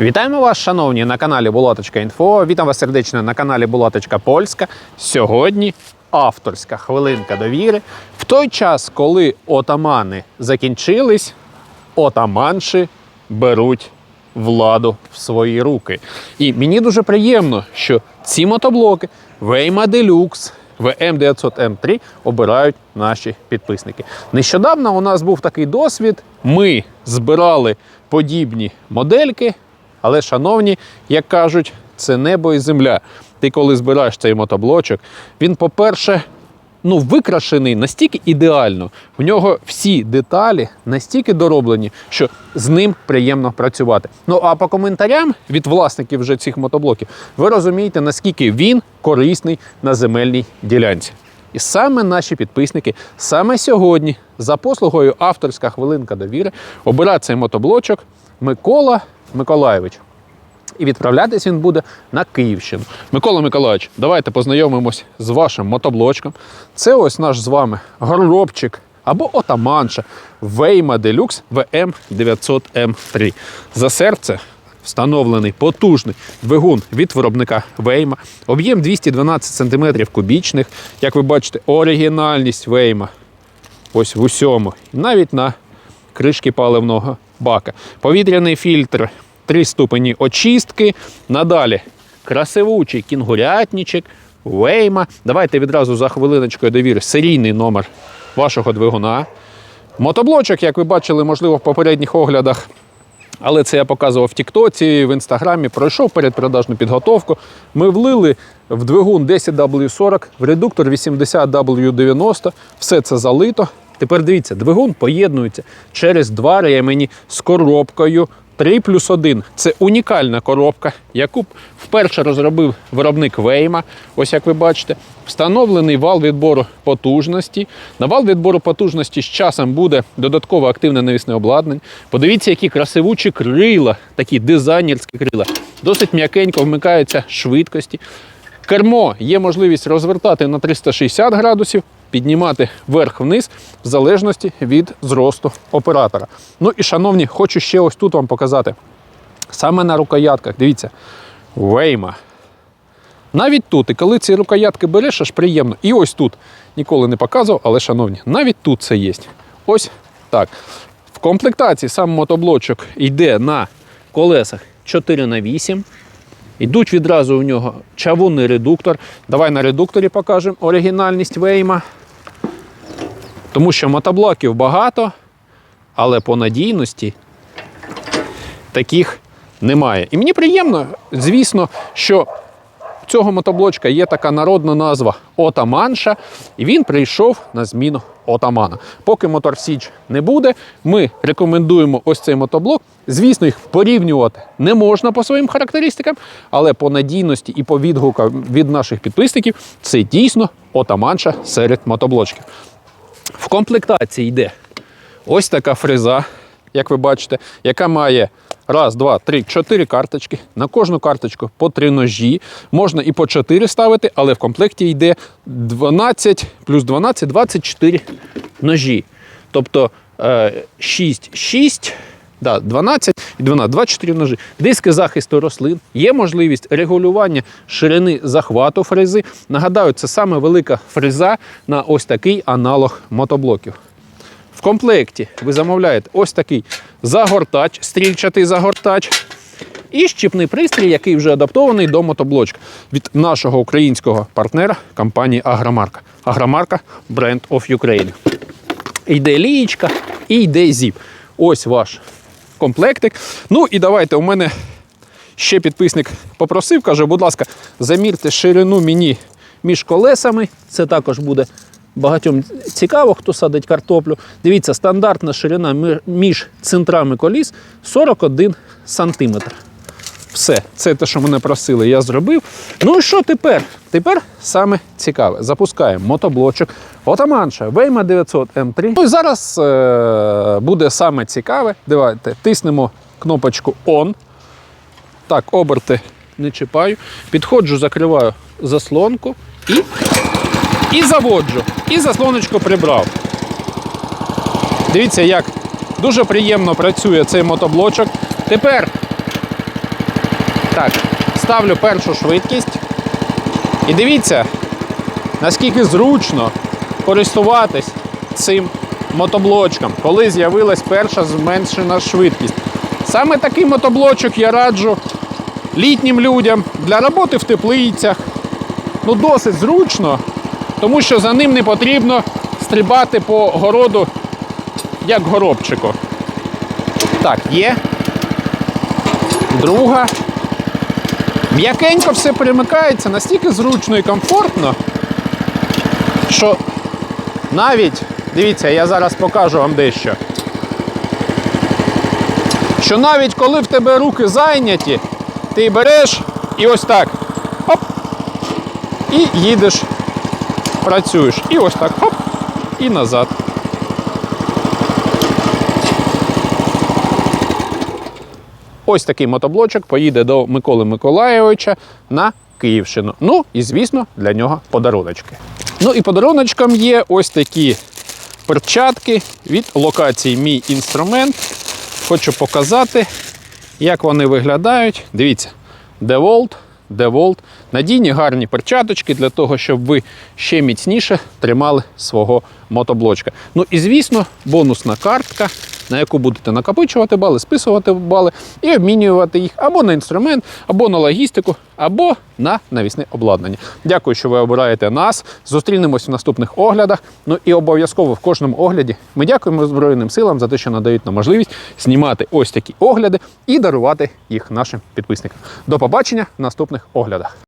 Вітаємо вас, шановні, на каналі Булаточка.Інфо. Вітам вас сердечно на каналі Булаточка Польська. Сьогодні авторська хвилинка довіри. В той час, коли отамани закінчились, отаманші беруть владу в свої руки. І мені дуже приємно, що ці мотоблоки Вейма Deluxe ВМ900М3 обирають наші підписники. Нещодавно у нас був такий досвід. Ми збирали подібні модельки, але, шановні, як кажуть, це небо і земля. Ти коли збираєш цей мотоблочок, він, по-перше, ну, викрашений настільки ідеально, в нього всі деталі настільки дороблені, що з ним приємно працювати. Ну а по коментарям від власників вже цих мотоблоків, ви розумієте, наскільки він корисний на земельній ділянці. І саме наші підписники саме сьогодні за послугою авторська хвилинка довіри обирають цей мотоблочок Микола Миколаєвич. І відправлятись він буде на Київщину. Микола Миколаївич, давайте познайомимось з вашим мотоблочком. Це ось наш з вами горобчик або отаманша Вейма Deluxe VM900M3. За серце встановлений потужний двигун від виробника Вейма. Об'єм 212 см кубічних. Як ви бачите, оригінальність Вейма ось в усьому. Навіть на кришки паливного бака. Повітряний фільтр, три ступені очистки. Надалі красивучий кінгурятничок, вейма. Давайте відразу за хвилиночкою довіри серійний номер вашого двигуна. Мотоблочок, як ви бачили, можливо, в попередніх оглядах. Але це я показував в Тіктоці, в інстаграмі, пройшов передпродажну підготовку. Ми влили в двигун 10W40, в редуктор 80W90, все це залито. Тепер дивіться, двигун поєднується через два ремені з коробкою 3 плюс 1. Це унікальна коробка, яку вперше розробив виробник Вейма. Ось як ви бачите, встановлений вал відбору потужності. На вал відбору потужності з часом буде додатково активне навісне обладнання. Подивіться, які красивучі крила, такі дизайнерські крила. Досить м'якенько вмикаються швидкості. Кермо є можливість розвертати на 360 градусів, піднімати вверх-вниз в залежності від зросту оператора. Ну і, шановні, хочу ще ось тут вам показати. Саме на рукоятках, дивіться, Вейма. Навіть тут, і коли ці рукоятки береш, аж приємно. І ось тут ніколи не показував, але, шановні, навіть тут це є. Ось так. В комплектації сам мотоблочок йде на колесах 4х8. Йдуть відразу у нього чавунний редуктор. Давай на редукторі покажемо оригінальність Вейма. Тому що мотоблоків багато, але по надійності таких немає. І мені приємно, звісно, що цього мотоблочка є така народна назва Отаманша, і він прийшов на зміну отамана. Поки Мотор Січ не буде, ми рекомендуємо ось цей мотоблок. Звісно, їх порівнювати не можна по своїм характеристикам, але по надійності і по відгукам від наших підписників це дійсно отаманша серед мотоблочків. В комплектації йде ось така фреза, як ви бачите, яка має раз, два, три, чотири карточки. На кожну карточку по три ножі. Можна і по чотири ставити, але в комплекті йде 12 плюс 12, 24 ножі. Тобто е, 6, 6, да, 12 і 12, 24 ножі. Диски захисту рослин. Є можливість регулювання ширини захвату фрези. Нагадаю, це саме велика фреза на ось такий аналог мотоблоків. В комплекті ви замовляєте ось такий загортач, стрільчатий загортач. І щіпний пристрій, який вже адаптований до мотоблочка від нашого українського партнера компанії Агромарка. Агромарка Brand of Ukraine. Йде лієчка і йде зіп. Ось ваш комплектик. Ну і давайте у мене ще підписник попросив, каже, будь ласка, замірте ширину мені між колесами. Це також буде багатьом цікаво, хто садить картоплю. Дивіться, стандартна ширина між центрами коліс 41 сантиметр. Все, це те, що мене просили, я зробив. Ну і що тепер? Тепер саме цікаве. Запускаємо мотоблочок. Отаманша Вейма 900 М3. Ну і зараз е- буде саме цікаве. Давайте тиснемо кнопочку ON. Так, оберти не чіпаю. Підходжу, закриваю заслонку і, і заводжу. І заслоночку прибрав. Дивіться, як дуже приємно працює цей мотоблочок. Тепер Так, ставлю першу швидкість. І дивіться, наскільки зручно користуватись цим мотоблочком, коли з'явилась перша зменшена швидкість. Саме такий мотоблочок я раджу літнім людям для роботи в теплицях. Ну, досить зручно, тому що за ним не потрібно стрибати по городу, як горобчику. Так, є. Друга. М'якенько все перемикається, настільки зручно і комфортно, що навіть, дивіться, я зараз покажу вам дещо. Що навіть коли в тебе руки зайняті, ти береш і ось так. Хоп. І їдеш, працюєш. І ось так хоп, і назад. Ось такий мотоблочок поїде до Миколи Миколаєвича на Київщину. Ну і звісно, для нього подаруночки. Ну і подаруночком є ось такі перчатки від локації Мій інструмент. Хочу показати, як вони виглядають. Дивіться, DeWalt, DeWalt. Надійні гарні перчаточки для того, щоб ви ще міцніше тримали свого мотоблочка. Ну і звісно, бонусна картка, на яку будете накопичувати бали, списувати бали і обмінювати їх або на інструмент, або на логістику, або на навісне обладнання. Дякую, що ви обираєте нас. Зустрінемось в наступних оглядах. Ну і обов'язково в кожному огляді ми дякуємо Збройним силам за те, що надають нам можливість знімати ось такі огляди і дарувати їх нашим підписникам. До побачення в наступних оглядах.